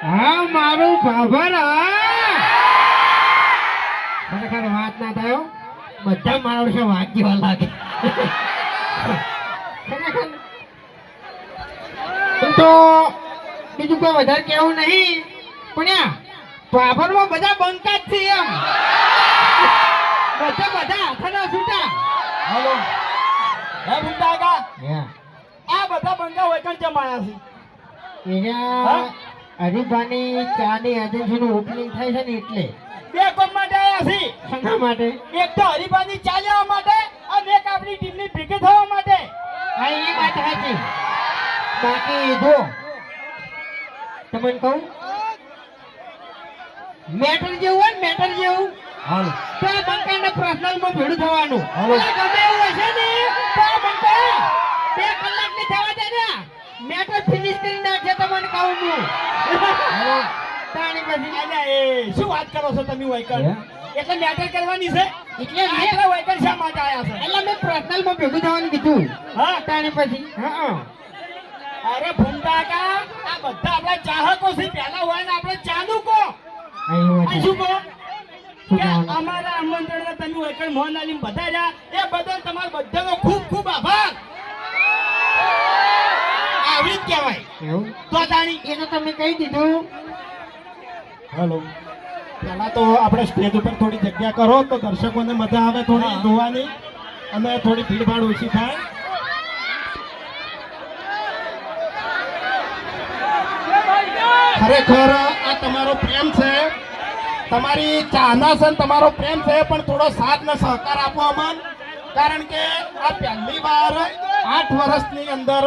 હા મારું ભાભર હા. ખરેખર વાત ના થયો બધા મારા વિશે વાત જેવા લાગે. તો બીજું કોઈ વધારે કેવું નહીં પણ ભાભરમાં બધા બંકા જ છે એમ. બધા બધા હાથના છૂટા. હાલો. હે હે. આ બધા કણ જમાયા છે એના હરીફાની ચાની એજન્સીનું ઓપનિંગ થાય છે ને એટલે. બે કોમ માટે આવ્યા છે? શંકા માટે? એક તો હરિભાની ચા લેવા માટે અને એક આપણી ટીમની ભેગી થવા માટે. હા એ વાત સાચી. બાકી જો તમને કહું? મેટર જેવું હોય મેટર જેવું. હાલો. તો આ બંકાના પર્સનલમાં ભેડું થવાનું. એટલે ગમે એવું હશે ને તો બંકા બે કલાકની થવા દે ને. મેટર ફિનિશ કરી નાખશે તમને કહું છું. તાણી પછી અલ્યા એ શું વાત કરો છો તમે વૈકલ? એટલે મેટર કરવાની છે? એટલે મેં એટલે વૈકલ શા માટે આયા છે? એટલે મેં પર્સનલમાં ભેગું થવાનું કીધું. હા? તાણી પછી. હા અરે કા? આ બધા આપણા ચાહકો છે પહેલા હોય ને આપણે ચાનું કો આ શું કે? અમારા આમંત્રણને તમે વૈકલ મોહન આલીમ બધા રહ્યા. એ બદલ તમારો બધાનો ખૂબ ખૂબ આભાર. આવી જ કહેવાય. એવું? તો તાણી એ તો તમે કહી દીધું. હેલો. પહેલા તો આપણે સ્ટેજ ઉપર થોડી જગ્યા કરો તો દર્શકોને મજા આવે થોડી જોવાની. અને થોડી ભીડભાડ ઓછી થાય. ખરેખર આ તમારો પ્રેમ છે. તમારી ચાહના છે તમારો પ્રેમ છે પણ થોડો સાથ ને સહકાર આપો અમન. કારણ કે આ પહેલી વાર આઠ વર્ષની અંદર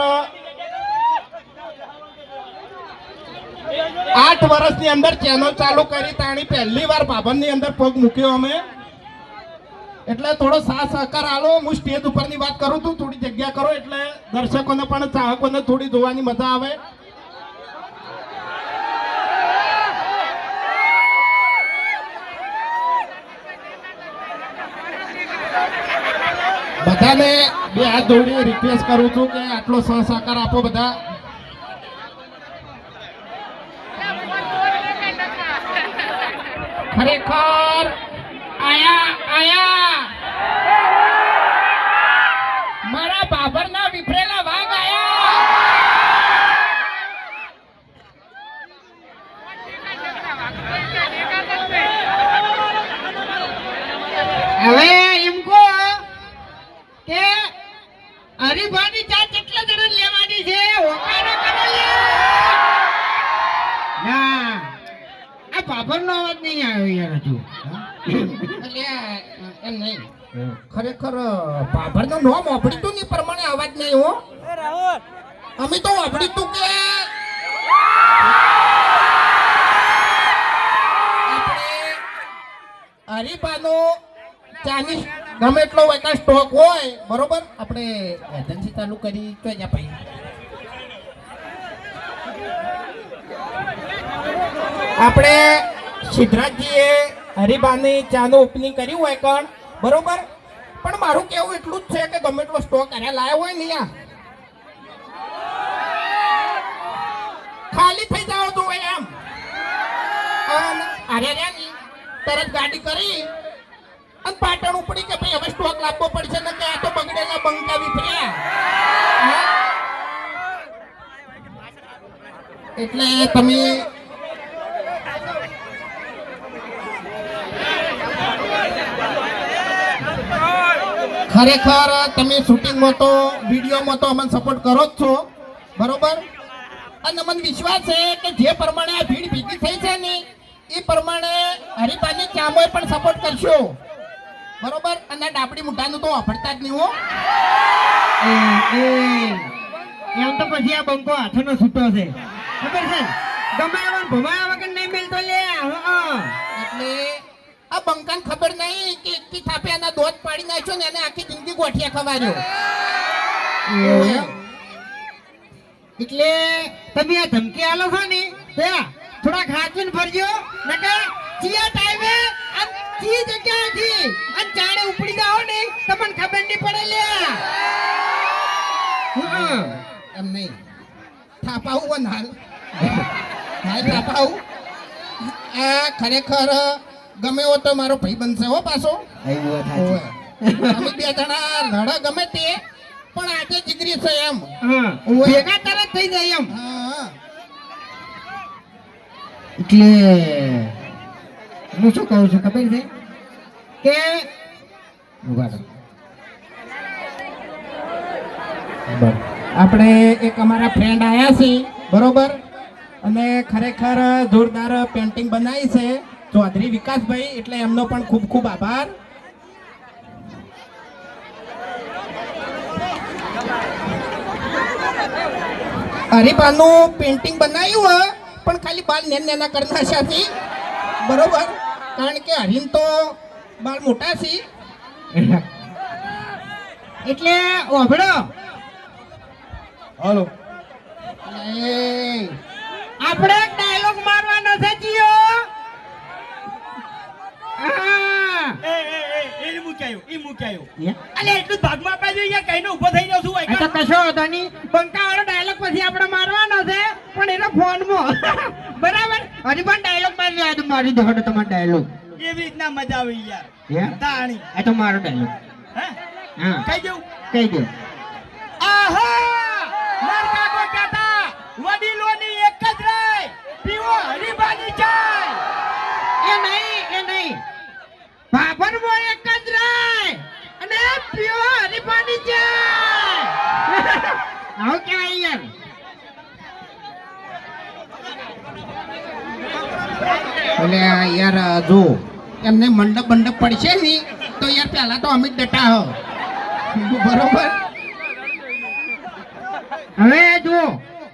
આઠ વર્ષની અંદર ચેનલ ચાલુ કરી તાણી પહેલી વાર ભાભરની અંદર પગ મૂક્યો અમે. એટલે થોડો સાથ સહકાર આલો. હું સ્ટેજ ઉપરની વાત કરું છું, થોડી જગ્યા કરો એટલે દર્શકોને પણ, ચાહકોને થોડી જોવાની મજા આવે. બધાને બે હાથ જોડી રિક્વેસ્ટ કરું છું કે આટલો સહ સહકાર આપો બધા. ખરેખર આયા આયા. મારા બાબરના વિફરેલા વાઘ આયા. હવે એમ કહો કે હરિભાની ચા કેટલા જણા લેવાની છે? હોકારો કરો ના. આ નહીં આવ્યો યાર હજુ એમ નહીં. ખરેખર બાબરનો નોમ ઓભળીતું ની પ્રમાણે અવાજ નહીં હો. અમે તો વાપરીતું કે હરીફાનો ચાલીસ ગમે એટલો વેકા સ્ટોક હોય બરોબર? આપણે એજન્સી ચાલુ કરી તો જ ભાઈ. આપણે સિદ્ધરાજજીએ હરિબાની ચાનું ઓપનિંગ કર્યું હોય કણ બરોબર? પણ મારું કેવું એટલું જ છે કે ગમે એટલો સ્ટોક કર્યા લાયો હોય ને યા ખાલી થઈ જાવ હોય એમ. અરે રે તરત ગાડી કરી. અને પાટણ ઉપડી કે ભાઈ હવે સ્ટોક લાવવો પડશે ને કે આ તો બગડેલા બંકા વિફર્યા એટલે તમે ખરેખર તમે શૂટિંગમાં તો વિડીયોમાં તો અમને સપોર્ટ કરો જ છો. બરોબર? અને મને વિશ્વાસ છે કે જે પ્રમાણે આ ભીડ ભેગી થઈ છે ને એ પ્રમાણે હરિપાની ચામોએ પણ સપોર્ટ કરશો. બરોબર? અને ડાબડી મુઠાનું તો વાપરતા જ નહીં હો. એમ તો પછી આ બંકો હાથનો છૂટો છે. ખબર છે? ગમે એવા ભમાયા વગર નહીં મિલતો લે હા. એટલે આ બંકાને ખબર નહીં કે એકથી થાપે એના દોધ પાડી નાખ્યો ને એને આખી જિંદગી ગોઠિયા ખવાર્યો. એટલે તમે આ ધમકી આલો છો ને તો આ થોડા ખાચું ફરજો નકર ચિયા ટાઈમે આમ ચી જગ્યાએથી આ જાણે ઉપડી જાઓ ને તમને ખબર નહીં પડે લે હં. એમ નહીં. થાપા પણ હાલ. હાલ થાપાવું આ ખરેખર ગમે એવો તો મારો ભાઈ બનશે હો પાછો. અમે બે જણા લડા ગમે તે પણ આજે જીગરી છે એમ. ભેગા તરત થઈ જાય એમ. એટલે હું શું કહું છું ખબર છે? કે આપણે એક અમારા ફ્રેન્ડ આવ્યા છે બરોબર? અને ખરેખર જોરદાર પેન્ટિંગ બનાવી છે. ચૌધરી વિકાસભાઈ એટલે એમનો પણ ખૂબ ખૂબ આભાર. હરિભાનું પેન્ટિંગ બનાવ્યું હોય પણ ખાલી બાલ નેન નેના કરી છે બરોબર? કારણ કે હરીન તો બાલ મોટા છે. એટલે ઓભળો. હાલો. આપણે ડાયલોગ મારવાનો છે જીઓ હા. એ એ એ એ મૂક્યાયો એ મૂક્યાયો યા. અલે એટલું જ ભાગમાં આપવા જોઈએ કઈનો ઊભો થઈ જાવ છું આ તો કશો હતો નહીં. બંકા વાળો ડાયલોગ પછી આપણે મારવાનો છે પણ એનો ફોનમાં. બરાબર? હજી પણ ડાયલોગ મારી લેવા તો મારી દો તમારો ડાયલોગ એવી રીતના મજા આવી યાર. તાણી આ તો મારો ડાયલોગ હે? હા. કઈ દઉં? કહી દો આહા! માર કાકો કહેતા વડીલોની એક જ રાય પીવો હરીબાની ચાય. એ નહીં એ જ રાય છે આવું ક્યાં યાર એટલે યાર જો એમને મંડપ મંડપ પડશે ને તો યાર પહેલા તો અમિત ડટા હો. બરોબર? હવે જો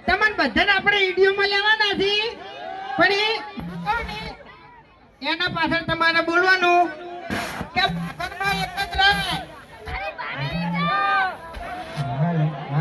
તમને બધાને આપણે વિડીયોમાં લેવાના છે પણ એ એના પાછળ તમારે બોલવાનું કે એક જ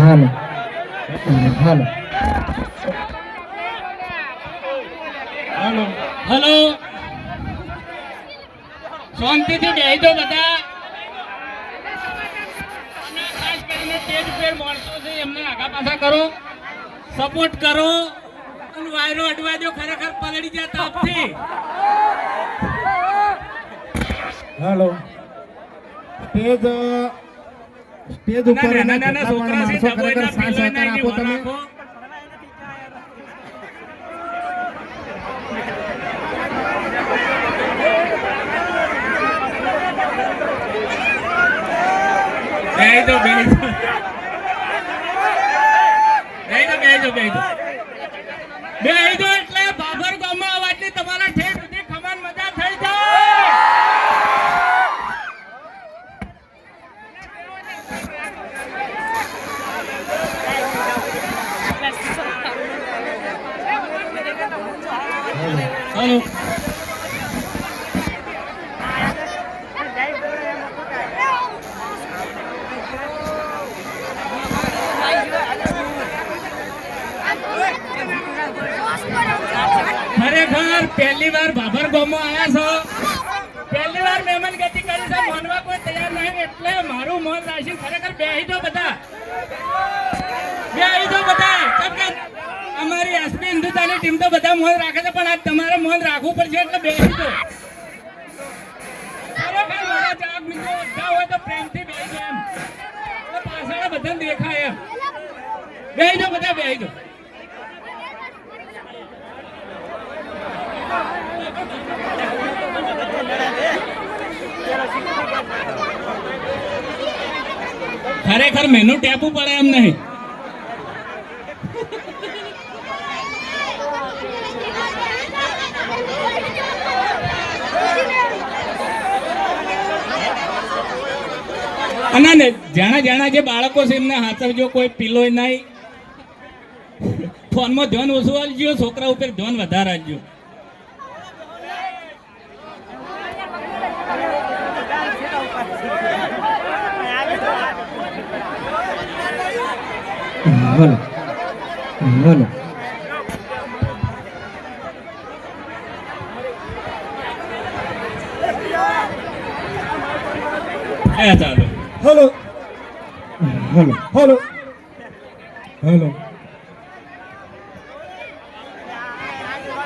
હાલો હાલો હાલો હલો શાંતિથી બેહી દો બધા પાછા કરો. સપોર્ટ કરો. વાયરો અડવા દો ખરેખર પલળી જાય તાપથી. હેલો. સ્ટેજ સ્ટેજ ઉપર માણસો ખરેખર સાથ સહકાર આપો તમે. બેહી દો બેહી એટલે બાબર ગામમાં અવાજની તમારા ઠેઠ સુધી ખમણ મજા થઈ જાય હલો ખરેખર પહેલી વાર બાબર ગામમાં આવ્યા છો પહેલી વાર મહેમાન ગતિ કરી છે માનવા કોઈ તૈયાર નહીં એટલે બેહી દો બધા. અમારી એસપી હિન્દુતાની ટીમ તો બધા મોન રાખે છે, પણ આજ તમારે મોન રાખવું પડશે એટલે બેહી દો ખરેખર મારા ચાક મિત્રો, બધા હોય તો પ્રેમથી બેહી જાય એમ. પાછળ બધાને દેખાય એમ. બેહી દો બધા બેહી દો ખરેખર મેનુ ટેપું પડે એમ નહીં. અને ને, જાણા જાણા જે બાળકો છે એમને હાથવજો, કોઈ પીલોય નહીં. ફોનમાં ધ્યાન ઓછું આવજો છોકરા ઉપર ધ્યાન વધારે આવજો બોલો બોલો હલો હલો હલો બોલો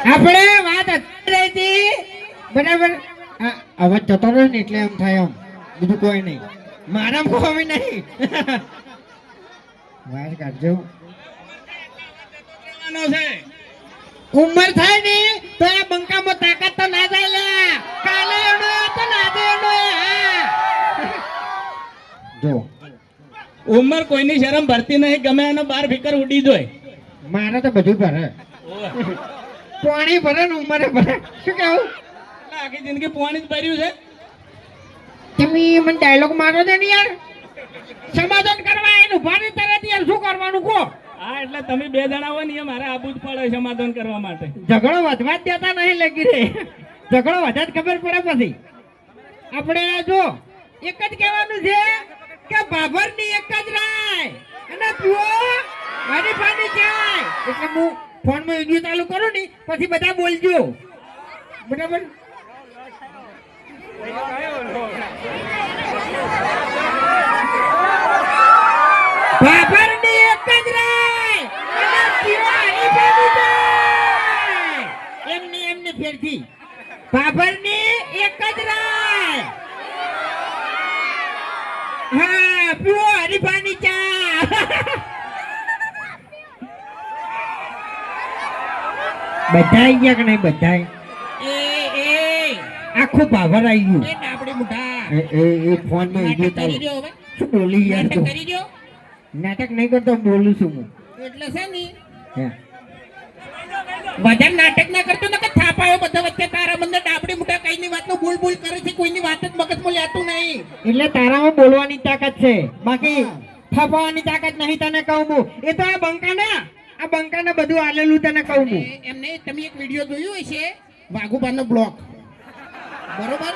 આપણે વાત અત્યારે રહી હતી. બરાબર. અવાજ જતો રહ્યો ને એટલે એમ થાય એમ. બીજું કોઈ નહીં. મારા કોઈ નહીં. વાત કાઢજો ઉંમર થાય ને તો આ બંકામાં તાકાત તો ના જાય લે. કાલે એનો તો ના દે એનો જો. ઉંમર કોઈની શરમ ભરતી નહીં ગમે એનો બાર ફિકર ઉડી જોય. મારે તો બધું ભરે. પાણી ભરે ને ઉંમરે ભરે. શું કેવું આખી જિંદગી પાણી જ ભર્યું છે. તમે મને ડાયલોગ મારો દે ને યાર? સમાધાન કરવા એનું ભારે તરત યાર શું કરવાનું કો હા એટલે તમે બે જણા હોય ને મારે આબુ જ પડે સમાધાન કરવા માટે. ઝઘડો વધવા જ દેતા નહીં લેગી રે. ઝઘડો વધે જ ખબર પડે પછી. આપણે આ જો એક જ કહેવાનું છે કે બાબરની એક જ રાય. અને પીઓ મારી પાણી જાય. એટલે હું ફોનમાં વીડિયો ચાલુ કરું ને પછી બધા બોલજો. બરાબર? બાબરની એક જ રાય. અને પીવો મારી પાણી જાય એમની એમની ફેરથી. બાબરની એક જ રાય. હા પીવો હરીફાની ચા. બધા ગયા કે નહીં બધા એ એ. આખું ભાવર આવી ગયું. ડાબડી મુઠા એ ફોનમાં વિડિયો કરી દ્યો હવે. શું બોલી યાર કરી દ્યો નાટક નહીં કરતો બોલું છું હું. એટલે છે ને વજન નાટક ના કરતો ને કે થાપાયો બધા વચ્ચે તારા મને ડાબડી મુઠા કઈની વાતનો બોલ બોલ કરે છે કોઈની વાત જ મગજમાં લેતું નહીં. એટલે તારામાં બોલવાની તાકાત છે. બાકી થાપાવાની તાકાત નહીં તને કહું હું. એ તો આ બંકાના આ બંકાને બધું આલેલું તને કહું હું. એમને તમે એક વીડિયો જોયો હશે વાઘુબાનો બ્લોક. બરોબર?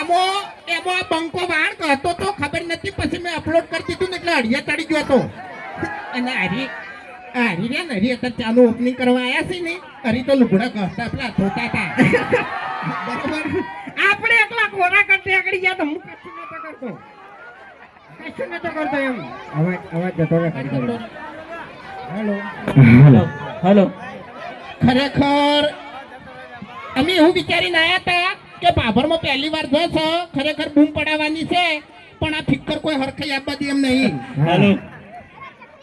એમાં એમાં આ બંકો વાળ કહતો તો ખબર નથી પછી મેં અપલોડ કરી દીધું ને એટલે અડિયા ચડી ગયો હતો અને હરી હરી રે ને હરી અત્યારે ચાલુ ઓપનિંગ કરવા આવ્યા છે ને હરી તો લુગડા કહતા પેલા ધોતા હતા. બરોબર? આપણે એકલા ખોરા કરતે આગળ ગયા તો હું કશું નતો કરતો. કશું નતો કરતો એમ. અવાજ અવાજ જતો રહે હેલો હેલો. હેલો. હલો. ખરેખર અમે એવું વિચારીને આવ્યા હતા કે બાભરમાં પહેલી વાર જો છો? ખરેખર બૂમ પડાવવાની છે? પણ આ ફિક્કર કોઈ હરખાઈ આપવા દે એમ નહીં.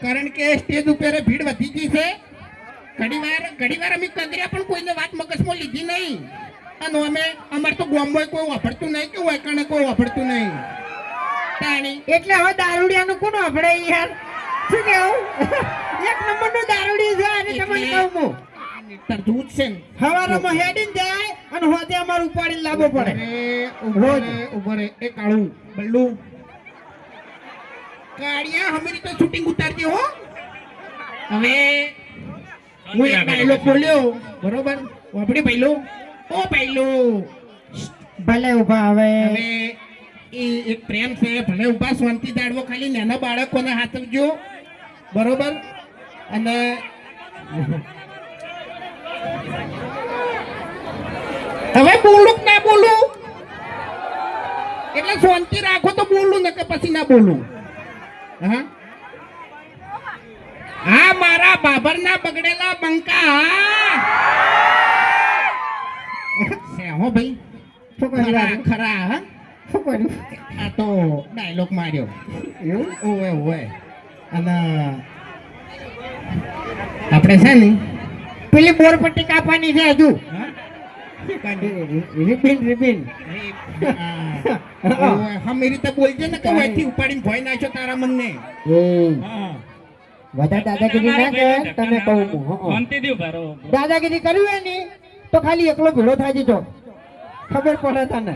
કારણ કે સ્ટેજ ઉપર ભીડ વધી ગઈ છે. ઘણીવાર ઘણીવાર અમે કંદર્યા પણ કોઈને વાત મગજમાં લીધી નહીં. અને અમે અમારે તો ગોમ્બોય કોઈ વાપરતું નહીં કે વાયકાણે કોઈ વાપરતું નહીં. તાણી. એટલે હવે દારૂડિયાનું કોણ વાપરે યાર શું કેવું? એક નંબરનું દારૂડિયું છે અને તમને કહું હું તરજૂજ છે હવારમાં હેડીને જાય અને હોતે અમારે ઉપાડીને લાવવો પડે. અરે, ઊભો રે, ઊભો રે. એ કાળું બલ્લુ. કાળિયા હમેરી તો શૂટિંગ ઉતારતી હો. હવે હું એક ડાયલોગ બોલ્યો બરોબર? વાપડી પહેલો ઓ પહેલો ભલે ઊભા હવે. એ એક પ્રેમ છે ભલે ઊભા શાંતિ દાડવો ખાલી નાના બાળકોને હાથવજો બરોબર? અને હવે બોલું ના બોલું? એટલે શાંતિ રાખો તો બોલું ને કે પછી ના બોલું. હા? હા મારા બાબરના બગડેલા બંકા. હો ભાઈ. ખરા ખરા હા? શું કર્યું આ તો ડાયલોગ માર્યો. એવું? ઓવે ઓવે. અને આપણે છે ને પેલી બોર પટ્ટી કાપવાની છે હજુ. Ribbon ribbon. હમ એ રીતે બોલજે ને કે વહીથી ઉપાડીને ભોય નાખ્યો તારા મનને. વધારે દાદાગીરી ના કે તને કહું. હું દાદાગીરી કર્યું હોય ને તો ખાલી એકલો ભેળો થાય જતો ખબર પડે તને.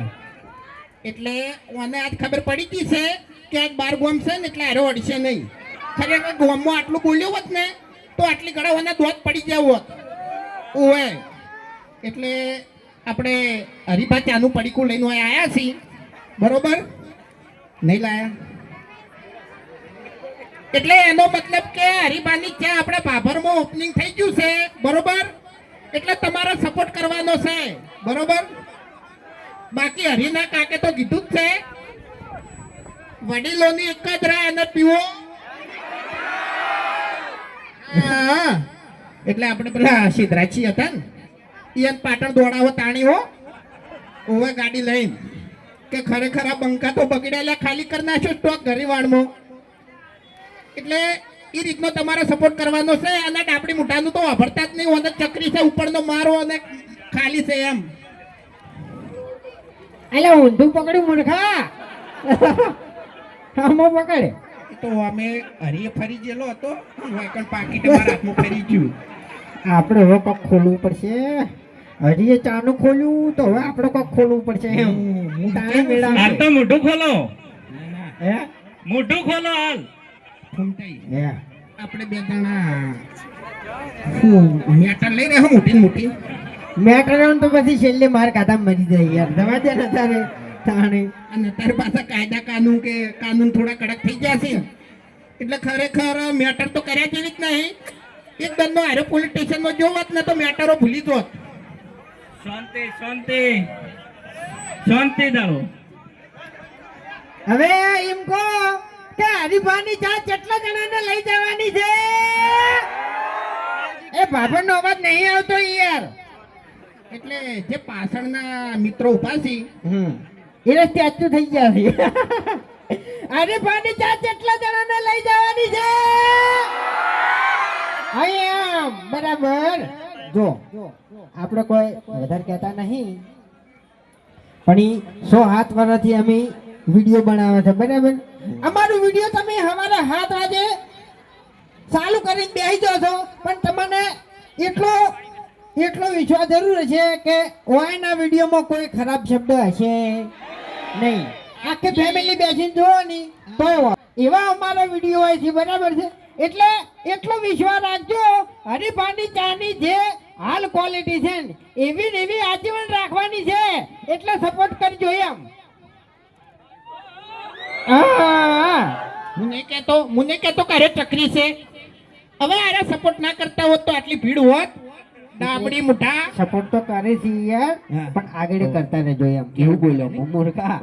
એટલે મને આજ ખબર પડી ગઈ છે કે આજ બાર ગોમ છે ને એટલે હારો અડશે નહીં. ખરેખર ગોમમાં આટલું બોલ્યું હોત ને તો આટલી ગળાવાના દોત પડી ગયા હોત. ઓવે. એટલે આપણે હરીફા ત્યાંનું પડીકું લઈને આવ્યા છીએ. બરોબર? નહીં લાયા? એટલે એનો મતલબ કે હરીફાની ક્યાં આપણે ભાભરમાં ઓપનિંગ થઈ ગયું છે. બરોબર? એટલે તમારે સપોર્ટ કરવાનો છે. બરોબર? બાકી હરીના કાકે તો કીધું જ છે. વડીલોની એક જ રાહ અને પીવો. હા. એટલે આપણે પેલા સિદ્ધરાજી હતા ને ઈયન પાટણ દોડાવો તાણી હો ઓવે ગાડી લઈને કે ખરેખર આ બંકા તો બગડેલા ખાલી કરી નાખ્યો સ્ટોક ગરીવાડમાં એટલે એ રીતનો તમારે સપોર્ટ કરવાનો છે અને ડાપડી મોટાનું તો વાપરતા જ નહીં હોય ચકરી છે ઉપરનો મારો અને ખાલી છે એમ. એટલે ઊંધું પકડ્યું મૂર્ખા. આમો પકડે. તો અમે હરીએ ફરી ગયેલો હતો. પાકીટ મારા હાથમાં ફરી ગયું. આપણે હવે કોક ખોલવું પડશે. હજી એ ચાનું ખોલ્યું તો હવે આપણે કોક ખોલવું પડશે. એમ તો મોઢું ખોલો. હે? મોઢું ખોલો હાલ. ફૂમતાઈ હે? આપણે બે જણા. શું મેટર લઈ રહ્યા મોટી મોટી. મેકરણ તો પછી છેલ્લે માર કાતા મરી જાય યાર. દવા દે ને તારે. તાણે. અને તાર પાછા કાયદા કાનૂન કે કાનૂન થોડા કડક થઈ ગયા છે. એટલે ખરેખર મેટર તો કર્યા જેવી જ નહીં. એક દંડનો હારે પોલીસ સ્ટેશનમાં જોવત ને તો મેટરો ભૂલી જો શાંતિ શાંતિ. શાંતિ ધારો હવે એમ કહો કે હરીફાની ચા કેટલા જણાને લઈ જવાની છે? એ ભાભરનો અવાજ નહીં આવતો યાર. એટલે જે પાછળના મિત્રો ઊભા છે હમ. એ રસ્તે આચું થઈ ગયા છે. હરીફાની ચા કેટલા જણાને લઈ જવાની છે? અહીંયા બરાબર. જો, આપણે કોઈ વધારે કહેતા નહીં. પણ એ સો હાથ વર્ષથી અમે વીડિયો બનાવે છે, બરાબર? અમારું વીડિયો તમે અમારા હાથ વાગે ચાલુ કરીને બેસી જાઓ છો, પણ તમને એટલો એટલો વિશ્વાસ જરૂર છે કે ઓઆઈના વિડીયોમાં કોઈ ખરાબ શબ્દ હશે નહીં. આખી ફેમિલી બેસીને જોવો ની, તો એવા અમારા વીડિયો હોય છે, બરાબર છે? એટલે એટલો વિશ્વાસ રાખજો હરીફાની ચાની જે હાલ ક્વોલિટી છે એવી ને એવી આજીવન રાખવાની છે એટલે સપોર્ટ કરજો એમ. નહીં કહેતો નહીં કહેતો કે અરે ચકરી છે. હવે અરે સપોર્ટ ના કરતા હોત તો આટલી ભીડ હોત. ડાબડી મુઠા. સપોર્ટ તો કરે છે યાર. પણ આગળ કરતા રહેજો એમ. એવું બોલ્યો હું મૂર્ખા.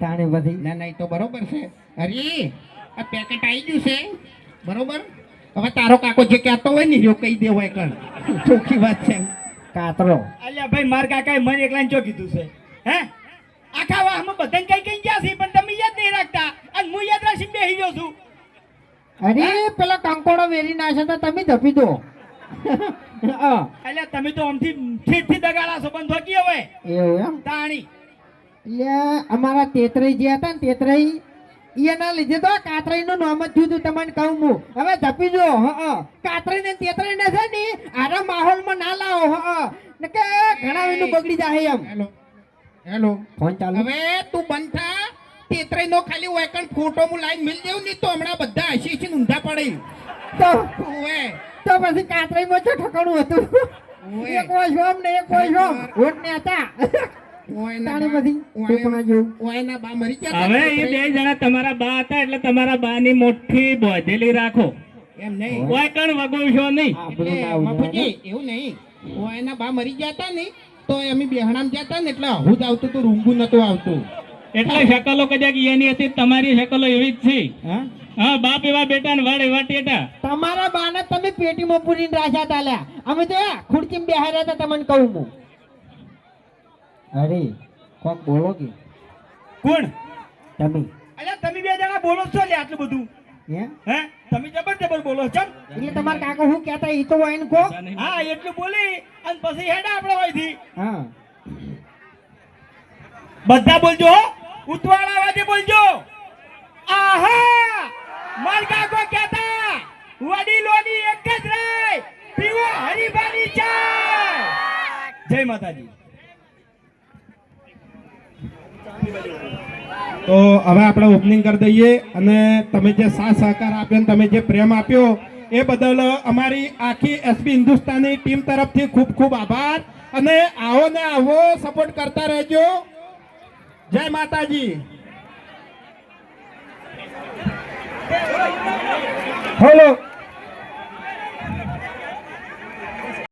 તાણે પછી ના ના તો બરોબર છે. અરે આ પેકેટ આવી ગયું છે. બરોબર? હવે તારો કાકો જે કહેતો હોય ને જો કહી દેવો હોય કણ ચોખ્ખી વાત છે. કાતરો. અલ્યા ભાઈ માર કાકાએ મને એકલાને ચો કીધું છે? હે? આખા વાહમાં બધાને કઈ કઈ ગયા છે પણ તમે યાદ નહીં રાખતા. અને હું યાદ રાખીને બેહી ગયો છું. અરે પેલા કંકોડો વેરી નાખે તો તમે ધપી દો. અલ્યા તમે તો આમથી ઠીઠથી દગાડા છો પણ ધોકી હવે? એવું એમ? તાણી. એટલે અમારા તેતરાઈ જે હતા ને તેતરાઈ એના લીધે તો કાતરાઈ નું નામ જ થયું તમને કહું હું. હવે ધપી જો હ કાતરાઈ ને તેતરાઈ ને છે ને આરા માહોલમાં ના લાવો હ ને કે ઘણા એનું બગડી જાય એમ. હેલો હેલો ફોન ચાલુ. હવે તું બંધ થા. તેતરાઈ નો ખાલી હોય કણ ફોટો હું લાઈન મિલ દેવું નહીં તો હમણાં બધા હસી હસી ઊંધા પડે. તો ઓએ તો પછી કાતરાઈ માં છે ઠકાણું હતું. એક એક જોમ ને એક વોશરૂમ ઓટ ને હતા ઓયના તાણી બા- બધી ઓય- ટૂંકમાં જેવું ઓયના બા મરી ગયા હવે એ બે જણા તમારા બા હતા એટલે તમારા બા ની મોઠી બોધેલી રાખો. એમ નહીં. કોઈ કણ વગોવશો નહીં. આપણું એટલે ના ઉડે. બાપુજી, એવું નહીં. ઓયના બા મરી ગયા હતા ને તો અમે બેહણામ જતા ને એટલે હું જ આવતું હતું રૂંગું નતું આવતું. એટલે શકલો કદાચ એની હતી તમારી શકલો એવી જ છે. હા? હા બાપ એવા બેટા ને વડ એવા ટેટા. તમારા બાને તમે પેટીમાં પૂરીને રાખ્યા તા લ્યા. અમે તો આ ખુરચીમાં બેહાર્યા હતા તમને કહું હું. અરે કોક બોલો કે? કોણ? તમે. અલ્યા તમે બે જણા બોલો છો લે આટલું બધું. હે? હે? તમે જબર જબર બોલો છો? એટલે તમાર કાકા હું કહેતા ઈ તો વાઈન કો હા એટલું બોલી અને પછી હેડા આપણે હોયથી. હા. બધા બોલજો હો. ઉતવાળા વાજે બોલજો. આહા! માર કાકો કહેતા વડીલોની એક જ રાય પીવો હરીફાની ચા જય માતાજી. તો હવે આપણે ઓપનિંગ કરી દઈએ અને તમે જે સાથ સહકાર આપ્યો તમે જે પ્રેમ આપ્યો, એ બદલ અમારી આખી એસબી હિન્દુસ્તાની ટીમ તરફથી ખૂબ ખૂબ આભાર. અને આવો ને આવો સપોર્ટ કરતા રહેજો. જય માતાજી. બોલો.